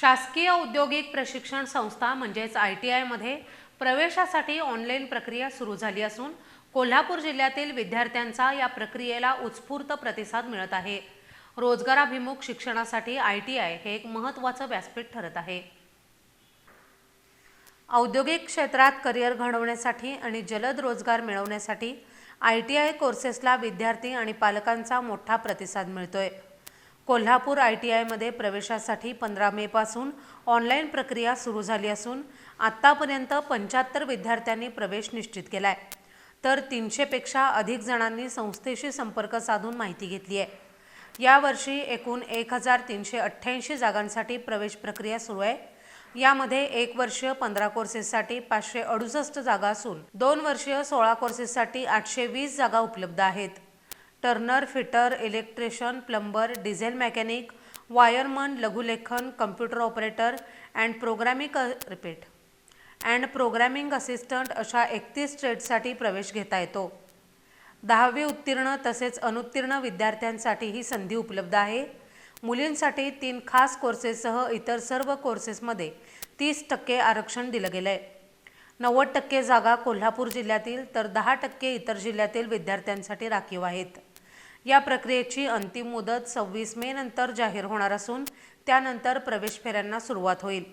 शासकीय औद्योगिक प्रशिक्षण संस्था म्हणजेच आय टी आयमध्ये प्रवेशासाठी ऑनलाईन प्रक्रिया सुरू झाली असून कोल्हापूर जिल्ह्यातील विद्यार्थ्यांचा या प्रक्रियेला उत्स्फूर्त प्रतिसाद मिळत आहे. रोजगाराभिमुख शिक्षणासाठी आय टी आय हे एक महत्त्वाचं व्यासपीठ ठरत आहे. औद्योगिक क्षेत्रात करिअर घडवण्यासाठी आणि जलद रोजगार मिळवण्यासाठी आय टी आय कोर्सेसला विद्यार्थी आणि पालकांचा मोठा प्रतिसाद मिळतोय. कोल्हापूर आय टी आयमध्ये प्रवेशासाठी पंधरा मेपासून ऑनलाईन प्रक्रिया सुरू झाली असून आत्तापर्यंत पंच्याहत्तर विद्यार्थ्यांनी प्रवेश निश्चित केला आहे तर तीनशेपेक्षा अधिक जणांनी संस्थेशी संपर्क साधून माहिती घेतली आहे यावर्षी एकूण एक हजार तीनशे अठ्ठ्याऐंशी जागांसाठी प्रवेश प्रक्रिया सुरू आहे. यामध्ये एक वर्षीय पंधरा कोर्सेससाठी पाचशे अडुसष्ट जागा असून दोन वर्षीय सोळा कोर्सेससाठी आठशे वीस जागा उपलब्ध आहेत. Turner fitter electrician plumber diesel mechanic wireman लघुलेखन computer operator and programming repeat. And programming assistant अशा एकतीस ट्रेडसाठी प्रवेश घेता येतो. दहावी उत्तीर्ण तसेच अनुत्तीर्ण विद्यार्थ्यांसाठी ही संधी उपलब्ध आहे. मुलींसाठी तीन खास कोर्सेससह इतर सर्व कोर्सेसमध्ये तीस टक्के आरक्षण दिलं गेलं आहे नव्वद टक्के जागा कोल्हापूर जिल्ह्यातील तर दहा टक्के इतर जिल्ह्यातील विद्यार्थ्यांसाठी राखीव आहेत. या प्रक्रियेची अंतिम मुदत सव्वीस मे नंतर जाहीर होणार असून त्यानंतर प्रवेश फेऱ्यांना सुरुवात होईल.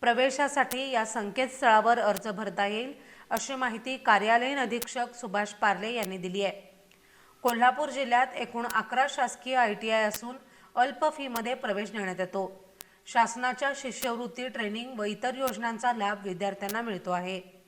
प्रवेशासाठी या संकेतस्थळावर अर्ज भरता येईल अशी माहिती कार्यालयीन अधीक्षक सुभाष पार्ले यांनी दिली आहे. कोल्हापूर जिल्ह्यात एकूण अकरा शासकीय आय टी आय असून अल्प फीमध्ये प्रवेश देण्यात येतो. शासनाच्या शिष्यवृत्ती ट्रेनिंग व इतर योजनांचा लाभ विद्यार्थ्यांना मिळतो आहे.